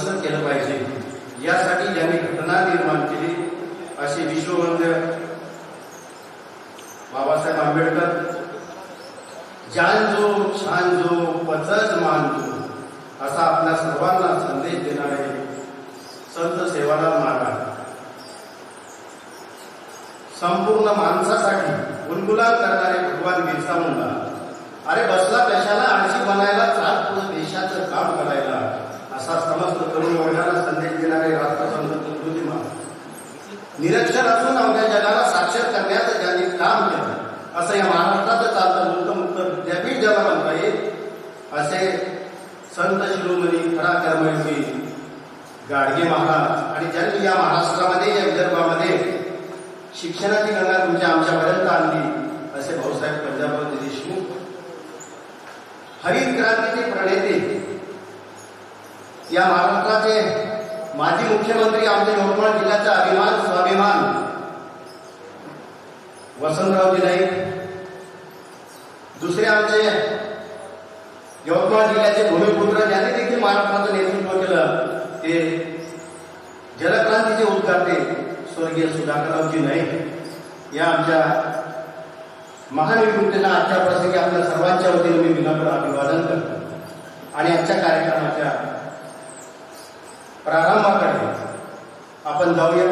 कसं केलं पाहिजे. यासाठी ज्यांनी घटना निर्माण केली असे विश्ववंद्य बाबासाहेब आंबेडकर जान जो छान जो पचज मानतो असा आपल्या सर्वांना संदेश देणारे संत सेवालाल महाराज. संपूर्ण माणसासाठी गुणगुलान करणारे भगवान बिरसा मुंडा. अरे बसला कशाला असतो तरुण वर्गाला संदेश देणारे राष्ट्रसंत निरक्षर असून आपल्या जगाला साक्षर करण्याचं ज्यांनी काम केलं असं या महाराष्ट्राचं चालतं मुक्त विद्यापीठ ज्याला म्हणता येईल असे संत शिरोमणी खरा कर्मयोगी गाडगे महाराज आणि ज्यांनी या महाराष्ट्रामध्ये या विदर्भामध्ये शिक्षणाची गंगा तुमच्या आमच्यापर्यंत आणली असे भाऊसाहेब पंजाबराव देशमुख. हरित क्रांतीचे प्रणेते या महाराष्ट्राचे माजी मुख्यमंत्री आमच्या यवतमाळ जिल्ह्याचा अभिमान स्वाभिमान. वसंतरावजी नाईक दुसरे आमचे यवतमाळ जिल्ह्याचे भूमिपुत्र ज्यांनी देखील महाराष्ट्राचं नेतृत्व केलं ते जलक्रांतीचे उद्गाते स्वर्गीय सुधाकररावजी नाईक. या आमच्या महान विभूतींना आजच्या प्रसंगी आपल्या सर्वांच्या वतीने मी विनम्र अभिवादन करतो. आणि आजच्या कार्यक्रमाच्या प्रारंभाकडे आपण जाऊया.